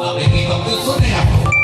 อ่าเพ